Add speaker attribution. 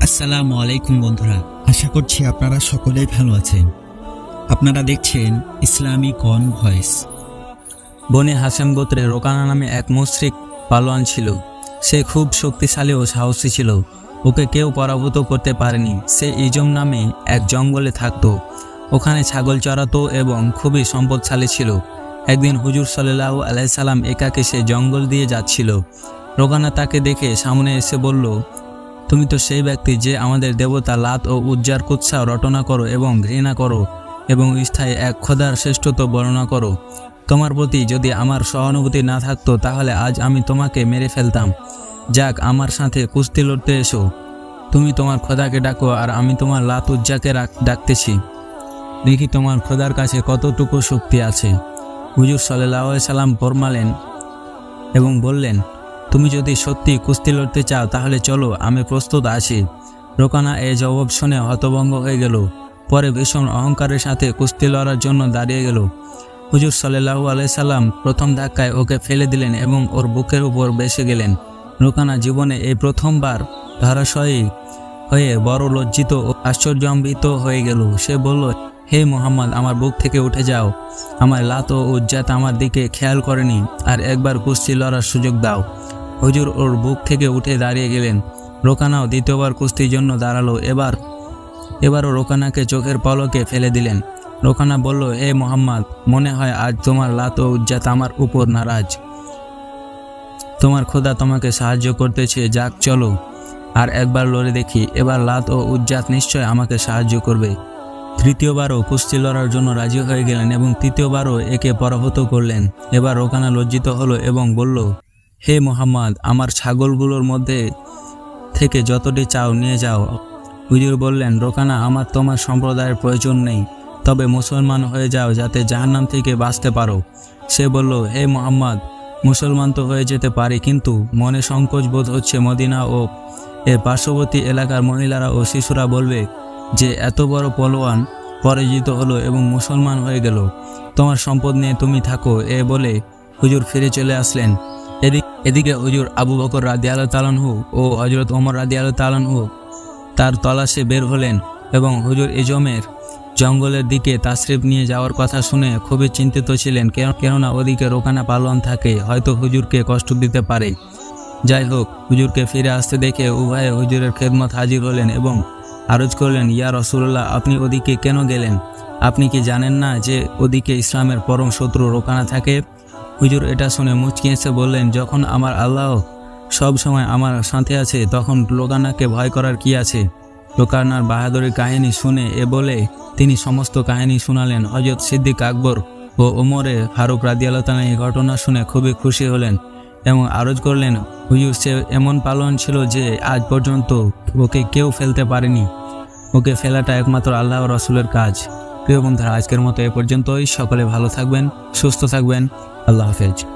Speaker 1: আসসালামু আলাইকুম বন্ধুরা, আশা করছি আপনারা সকলেই ভালো আছেন। আপনারা দেখছেন ইসলামী কন ভয়েস।
Speaker 2: বনে হাসেম গোত্রে রোকানা নামে এক মুশরিক পালোয়ান ছিল। সে খুব শক্তিশালী ও সাহসী ছিল। ওকে কেউ পরাভূত করতে পারেনি। সে ইজম নামে এক জঙ্গলে থাকতো। ওখানে ছাগল চড়াতো এবং খুবই সম্পদশালী ছিল। একদিন হুজুর সাল্লাহ আলাইসাল্লাম একাকে সে জঙ্গল দিয়ে যাচ্ছিল। রোকানা তাকে দেখে সামনে এসে বলল, তুমি তো সেই ব্যক্তি যে আমাদের দেবতা লাত ও উজ্জার কুৎসা রটনা করো এবং ঘৃণা করো এবং স্থায়ী এক খোদার শ্রেষ্ঠত্ব বর্ণনা করো। তোমার প্রতি যদি আমার সহানুভূতি না থাকতো, তাহলে আজ আমি তোমাকে মেরে ফেলতাম। যাক, আমার সাথে কুস্তি লড়তে এসো। তুমি তোমার খোদাকে ডাকো আর আমি তোমার লাত উজ্জাকে ডাকতেছি। দেখি তোমার খোদার কাছে কতটুকু শক্তি আছে। হুজুর সাল্লাহ সাল্লাম ফরমালেন এবং বললেন তুমি যদি সত্যি কুস্তি লড়তে চাও, তাহলে চলো, আমি প্রস্তুত আছি। রোকানা এ জবাব শুনে হতভঙ্গ হয়ে গেল। পরে ভীষণ অহংকারের সাথে কুস্তি লড়ার জন্য দাঁড়িয়ে গেল। হুজুর সাল্লাহু আলাইসাল্লাম প্রথম ধাক্কায় ওকে ফেলে দিলেন এবং ওর বুকের উপর বেসে গেলেন। রোকানা জীবনে এই প্রথমবার ধরাশয়ী হয়ে বড় লজ্জিত ও আশ্চর্যান্বিত হয়ে গেল। সে বলল, হে মোহাম্মদ, আমার বুক থেকে উঠে যাও। আমার লাত ও উজ্জাত আমার দিকে খেয়াল করেনি। আর একবার কুস্তি লড়ার সুযোগ দাও। হুজুর ওর বুক থেকে উঠে দাঁড়িয়ে গেলেন। রোকানাও দ্বিতীয়বার কুস্তির জন্য দাঁড়াল। এবার, এবারও রোকানাকে চোখের পলকে ফেলে দিলেন। রোকানা বলল হে মোহাম্মদ, মনে হয় আজ তোমার লাত ও উজ্জাত আমার উপর নারাজ। তোমার খোদা তোমাকে সাহায্য করতেছে, যাক চলো। আর একবার লড়ে দেখি, এবার লাত ও উজ্জাত নিশ্চয় আমাকে সাহায্য করবে। তৃতীয়বারও কুস্তি লড়ার জন্য রাজি হয়ে গেলেন এবং তৃতীয়বারও একে পরাভূত করলেন। এবার রোকানা লজ্জিত হলো এবং বলল হে মোহাম্মদ, আমার ছাগলগুলোর মধ্যে থেকে যতটি চাও নিয়ে যাও। হুজুর বললেন, রোকানা, আমার তোমার সম্প্রদায়ের প্রয়োজন নেই। তবে মুসলমান হয়ে যাও যাতে জাহান্নাম থেকে বাঁচতে পারো। সে বলল, হে মোহাম্মদ, মুসলমান তো হয়ে যেতে পারি, কিন্তু মনে সংকোচ বোধ হচ্ছে মদিনা ও এর পার্শ্ববর্তী এলাকার মহিলারা ও শিশুরা বলবে যে, এত বড় পলোয়ান পরাজিত হলো এবং মুসলমান হয়ে গেল। তোমার সম্পদ নিয়ে তুমি থাকো। এ বলে হুজুর ফিরে চলে আসলেন। এদিক হুজুর আবু বকর রাদি আল তালানহু ও হজরত ওমর রাদি আল তালানহু তার তলাশে বের হলেন এবং হুজুর এজমের জঙ্গলের দিকে তাশরিফ নিয়ে যাওয়ার কথা শুনে খুবই চিন্তিত ছিলেন। কেন- কেননা ওদিকে রোকানা পালন থাকে, হয়তো হুজুরকে কষ্ট দিতে পারে। যাই হোক, হুজুরকে ফিরে আসতে দেখে উভয়ে হুজুরের খেদমত হাজির হলেন এবং আরজ করলেন, ইয়া রসুল্লাহ আপনি ওদিকে কেন গেলেন? আপনি কি জানেন না যে ওদিকে ইসলামের পরম শত্রু রোকানা থাকে? হুজুর এটা শুনে মুচকি এসে বললেন, যখন আমার আল্লাহ সব সময় আমার সাথে আছে, তখন লোকানাকে ভয় করার কি আছে? লোকানার বাহাদুরের কাহিনী শুনে এ বলে তিনি সমস্ত কাহিনী শোনালেন। হজরত সিদ্দিক আকবর ও ওমরে ফারুক রাদিয়ালতানা এই ঘটনা শুনে খুবই খুশি হলেন এবং আরজ করলেন, হুজুর, সে এমন পালন ছিল যে আজ পর্যন্ত ওকে কেউ ফেলতে পারেনি। ওকে ফেলাটা একমাত্র আল্লাহ রসুলের কাজ। প্রিয় বন্ধুরা আজকের মতো এ পর্যন্তই। সকলে ভালো থাকবেন সুস্থ থাকবেন। আল্লাহ হাফেজ।